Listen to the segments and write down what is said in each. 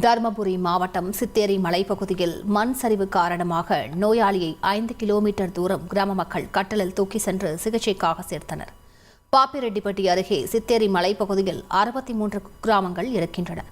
தருமபுரி மாவட்டம் சித்தேரி மலைப்பகுதியில் மண் சரிவு காரணமாக நோயாளியை ஐந்து கிலோமீட்டர் தூரம் கிராம மக்கள் கட்டலில் தூக்கி சென்று சிகிச்சைக்காக சேர்த்தனர். பாப்பிரெட்டிப்பட்டி அருகே சித்தேரி மலைப்பகுதியில் அறுபத்தி மூன்று கிராமங்கள் இருக்கின்றன.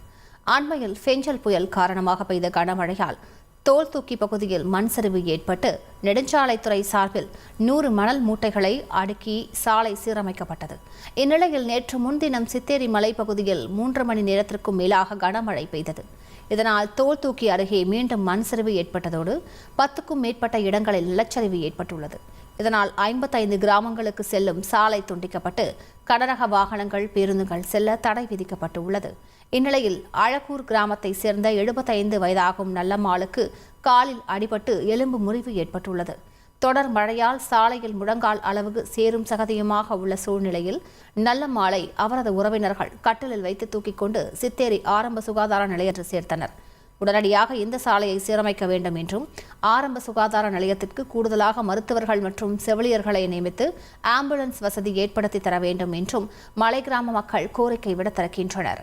அண்மையில் ஃபெஞ்சல் புயல் காரணமாக பெய்த கனமழையால் தோல் தூக்கி பகுதியில் மண் சரிவு ஏற்பட்டு நெடுஞ்சாலைத்துறை சார்பில் நூறு மணல் மூட்டைகளை அடுக்கி சாலை சீரமைக்கப்பட்டது. இந்நிலையில் நேற்று முன்தினம் சித்தேரி மலைப்பகுதியில் மூன்று மணி நேரத்திற்கும் மேலாக கனமழை பெய்தது. இதனால் தோல் தூக்கி அருகே மீண்டும் மண் சரிவு ஏற்பட்டதோடு பத்துக்கும் மேற்பட்ட இடங்களில் நிலச்சரிவு ஏற்பட்டுள்ளது. இதனால் ஐம்பத்தைந்து கிராமங்களுக்கு செல்லும் சாலை துண்டிக்கப்பட்டு கனரக வாகனங்கள் பேருந்துகள் செல்ல தடை விதிக்கப்பட்டு உள்ளது இந்நிலையில் அழகூர் கிராமத்தை சேர்ந்த எழுபத்தைந்து வயதாகும் நல்லம்மாளுக்கு காலில் அடிபட்டு எலும்பு முறிவு ஏற்பட்டுள்ளது. தொடர் மழையால் சாலையில் முழங்கால் அளவுக்கு சேரும் சகதியுமாக உள்ள சூழ்நிலையில் நல்லம்மாளை அவரது உறவினர்கள் கட்டிலில் வைத்து தூக்கிக் கொண்டு சித்தேரி ஆரம்ப சுகாதார நிலையத்தில் சேர்த்தனர். உடனடியாக இந்த சாலையை சீரமைக்க வேண்டும் என்றும் ஆரம்ப சுகாதார நிலையத்திற்கு கூடுதலாக மருத்துவர்கள் மற்றும் செவிலியர்களை நியமித்து ஆம்புலன்ஸ் வசதி ஏற்படுத்தி தர வேண்டும் என்றும் மலை கிராம மக்கள் கோரிக்கை விடுத்திருக்கின்றனர்.